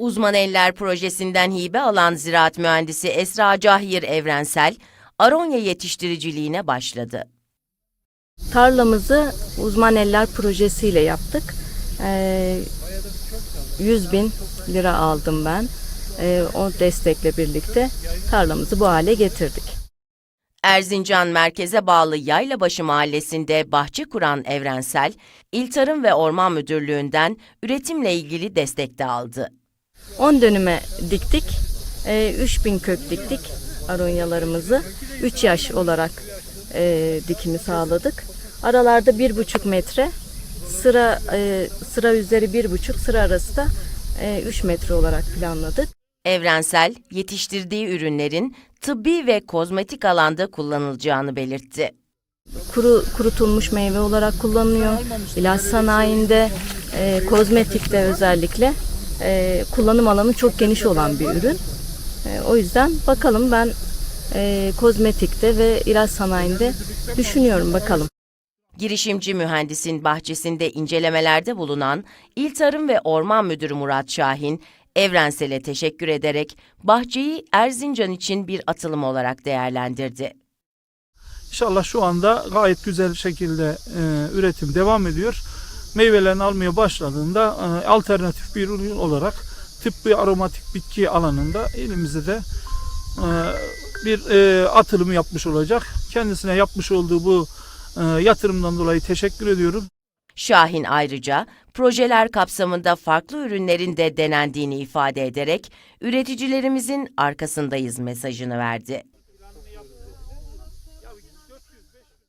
Uzman Eller projesinden hibe alan ziraat mühendisi Esra Cahir Evrensel, aronya yetiştiriciliğine başladı. Tarlamızı Uzman Eller projesiyle yaptık. Ee, 100 bin lira aldım ben. Ee, o destekle birlikte tarlamızı bu hale getirdik. Erzincan merkeze bağlı Yaylabaşı mahallesinde bahçe kuran Evrensel, İl Tarım ve Orman Müdürlüğü'nden üretimle ilgili destek de aldı. 10 dönüme diktik. Ee, 3000 kök diktik aronyalarımızı. 3 yaş olarak e, dikimi sağladık. Aralarda 1,5 metre sıra e, sıra üzeri 1,5 sıra arası da e, 3 metre olarak planladık. Evrensel, yetiştirdiği ürünlerin tıbbi ve kozmetik alanda kullanılacağını belirtti. kuru kurutulmuş meyve olarak kullanılıyor. İlaç sanayinde, e, kozmetikte özellikle e, kullanım alanı çok geniş olan bir ürün. E, o yüzden bakalım ben e, kozmetikte ve ilaç sanayinde düşünüyorum bakalım. Girişimci mühendisin bahçesinde incelemelerde bulunan İl Tarım ve Orman Müdürü Murat Şahin, Evrensel'e teşekkür ederek bahçeyi Erzincan için bir atılım olarak değerlendirdi. İnşallah şu anda gayet güzel şekilde e, üretim devam ediyor. Meyvelerini almaya başladığında e, alternatif bir ürün olarak tıbbi aromatik bitki alanında elimizde de e, bir e, atılımı yapmış olacak. Kendisine yapmış olduğu bu yatırımdan dolayı teşekkür ediyorum. Şahin ayrıca projeler kapsamında farklı ürünlerin de denendiğini ifade ederek üreticilerimizin arkasındayız mesajını verdi.